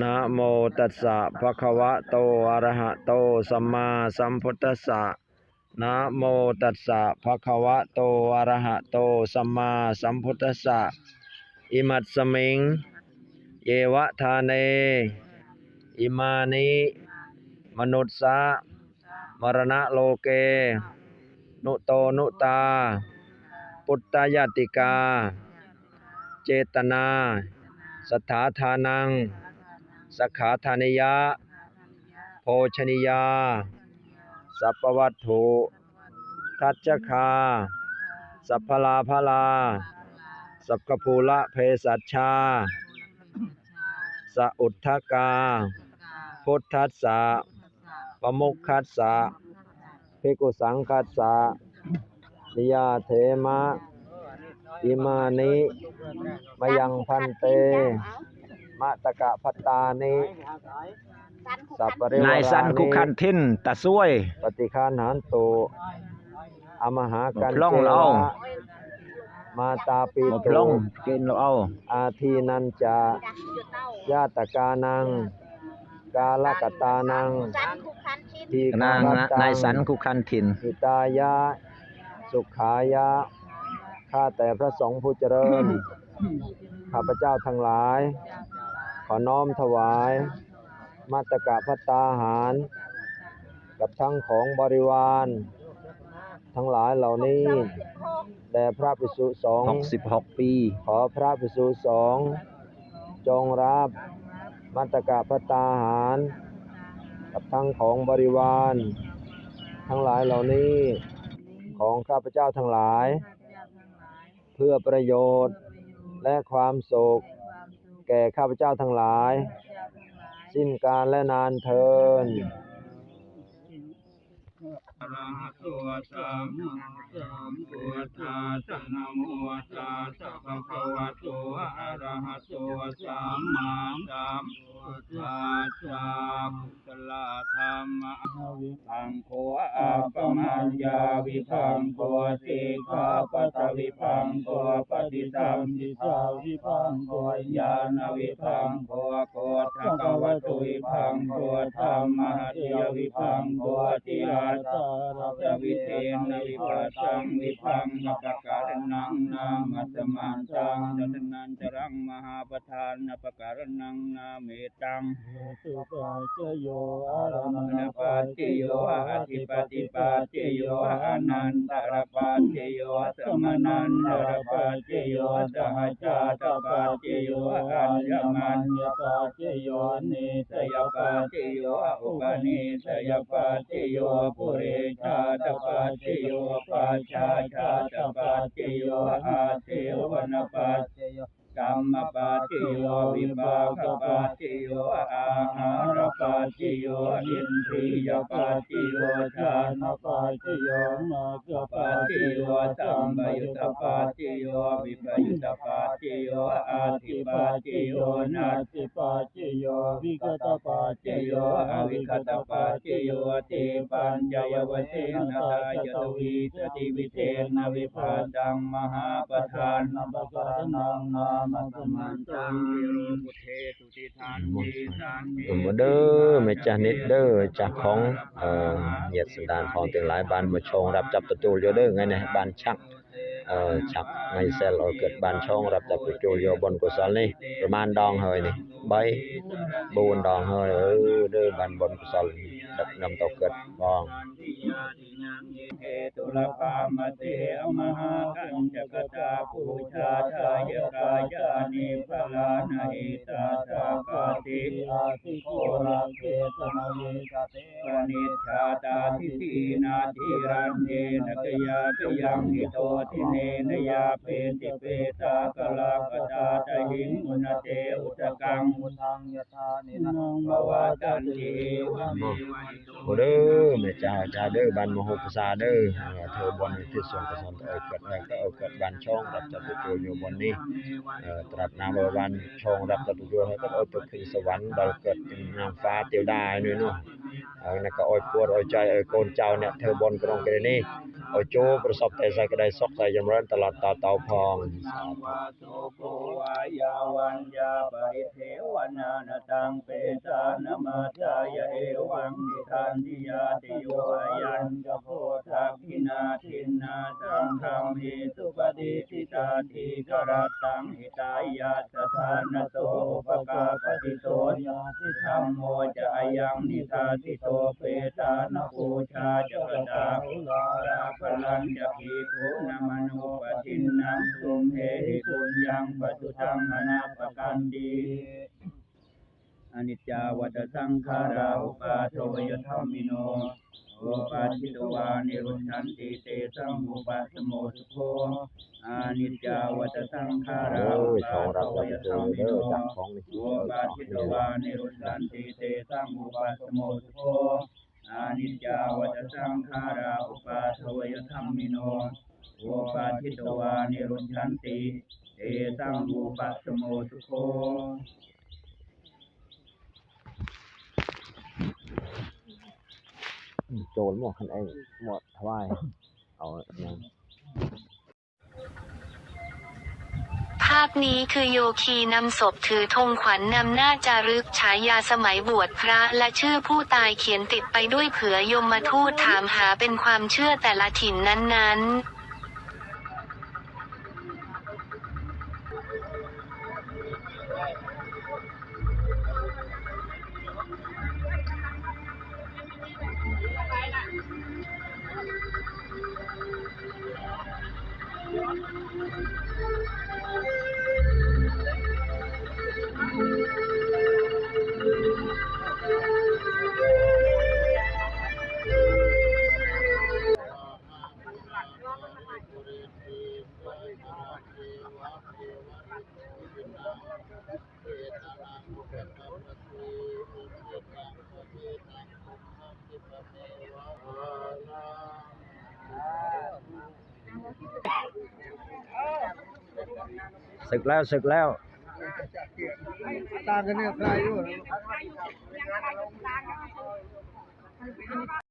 นะโมตัสสะภะคะวะโตอะระหะโตสัมมาสัมพุทธัสสะนะโมตัสสะภะคะวะโตอะระหะโตสัมมาสัมพุทธัสสะอิมัตสมิง เยวะทาเน อิมานิมนุสสะมรณะโลเก นุโตนุตา ปุตตายติกา เจตนา สถาทานัง สกขาธานิยะ โภชนิยา สัพพวัตถุ ทัชคา สัพพลาภลา สัพพภูละเพสัชชา สอุทธกา พุทธัสสะปมุขคัสสะภิกขุสังคัสสะนิยาเทมะอิมานิ มยังพันเต มะตะกะพัตตานิสัพปริวนายสันคุคันทินตะซวย ปฏิคานหันตุอมหากันพล่องเจเอาวะมาตาปีมาตุพลงกินเราเอา อาทีนันจะญาตกานัง กาลกตานังสันคุคันชินทีนางฆนะตังนายสันคุคันทินหิตายะ สุขายะ ข้าแต่พระสงฆ์ผู้เจริญ ข้าพเจ้าทั้งหลาย ขอน้อมถวาย มาตกะพัตตาหาร กับทั้งของบริวาร ทั้งหลายเหล่านี้แด่พระภิกษุสงฆ์66 ปี ขอพระภิกษุสงฆ์จงรับมัตตกะพตาหาร กับทั้งของบริวาร ทั้งหลายเหล่านี้ของข้าพเจ้าทั้งหลาย เพื่อประโยชน์และความสุข แก่ข้าพเจ้าทั้งหลาย สิ้นการและนานเทินอะ ระหะโตสัมมาสัมพุทธัสสะนะโมตัสสะภะคะวะโตอะระหะโตสัมมาสัมพุทธัสสะพุทธลาธรรมะวิพังโคอาปมัญญาวิพังโคสิกขาปัตตวิพังโคปฏิสัมพิทาวิพังโคญาณวิพังโคโคทะกวะตุวิพังโคธรรมะเทียวิพังโคติอาสาสวิเทนวิปัสสังวิพังนปการนังนามัสมันตังดัตนันจรังมหาปทานนปการนังนาเมตังสุปัจจโยอารมณปัจจโยอธิปติปัจจโยอนันตรปัจจโยสมนันตรปัจจโยสหจาตปัจจโยอัญญมัญญปัจจโยนิสยปัจจโยอุปนิสยปัจจโยปุเรชาตปัจจโยปัจจาชาตปัจจโยอาเทวนปัจจโย กรรมปัจจโยวิบากปัจจโยอาหารปัจจโยอินทรียปัจจโยฌานปัจจโยนาคปัจจโยสัมปยุตปัจจโยวิปยุตปัจจโยอาทิปัจจโยนาทิปัจจโยวิกตปัจจโยอวิกตปัจจโยติปัญญยวเทนะทายตวีสติวิเทนวิภาดังมหาปทานนปการนังนามัสมันตังวิโรมุเทตุติทานทีสันติ ตุ่มเด้อแม่จ้านิดเด้อจากของเอ่อเหยียดสันดานของទាំងหลายបានមកឈងรับจับទទួលយកเด้អថ្ងៃនេះបានឆាក់អឺឆាក់ថ្ងៃសិលឲ្យកើតបានឆងរាប់ចាប់ទទួលយកបុណ្យកុសលនេះប្រមាណដងហើយនេះ3 4ដងហើយអឺเด้อបានបុណ្យកុសលដឹកនាំទៅកើតបង อิเทตุลกามเตอมหากังจกตาปูชาชายกายานิพลานาหิตาสาคาติอาสิโครัเกตมวิกเตปนิชาตาทิสีนาทิรันเนนกยาตยังหิโตทิเนนยาเปติเปตากลากตาตหิงอุณเตอุตกังมุนังยทานินังภวตันติวะเมวะโตเด้อแม่จาจาเด้อบันมหกប្រសាទៅធ្វើបនវិទ្យាសង្កសនទៅឲ្យគាត់នៅទៅឲ្យគាត់បានឆងរាប់ទៅទទួលយកបននេះត្រាប់ណាបើបានឆងរាប់ទៅទទួលហើយគាត់ឲ្យទៅឃើញសវណ្ណដល់គាត់ណាំហ្វាទេវតាឯនោះនោះហើយក៏ឲ្យពួតឲ្យចៃឲ្យកូនចៅអ្នកធ្វើបនក្រុងគេនេះ โอโจประสบแต่ใส่กระไดซอกใส่ยำเริญตลอดต่อเตาพองยาวันยาปริเทวนานาตังเปตานมาตายเอวังนิทานติยาติโยอายันจะโพธักขินาทินนาสังฆามิสุปฏิทิตาทิกรัตตังหิตายาสถานโตปกาปฏิโตยาติธรรมโมจายังนิทาติโตเปตานปูชาจะกดาภุลาราพลันจะขีภูนมโนปทินนังตุมเหหิปุญญังปัจจุตังอนาปกันดีอนิจจาวัฏสังขาราอุปาโทยธรรมิโนโอปาทิตวานิรุชันติเตสัมอุปัสสโมสุโคอานิจจาวัฏสังขาราอุปางรับโทรับยธรรมิโนโอวิตปาทิตวานิรุชันติเตสัมอุปัสสโมสุโค อานิจจาวัฏสังขาราอุปาโทยธรรมิโนโอปาทิตวานิรุชันติเอตังอุปัสโมสุโคโจรหมวกคันเองหมดทวายเอาอย่างภาพนี้คือโยคีนำศพถือธงขวัญนำหน้าจารึกฉายาสมัยบวชพระและชื่อผู้ตายเขียนติดไปด้วยเผื่อยมมาทูตถามหาเป็นความเชื่อแต่ละถิ่นนั้นๆ ศึกแล้วศึกแล้วตากันเนี่ยใครด้วย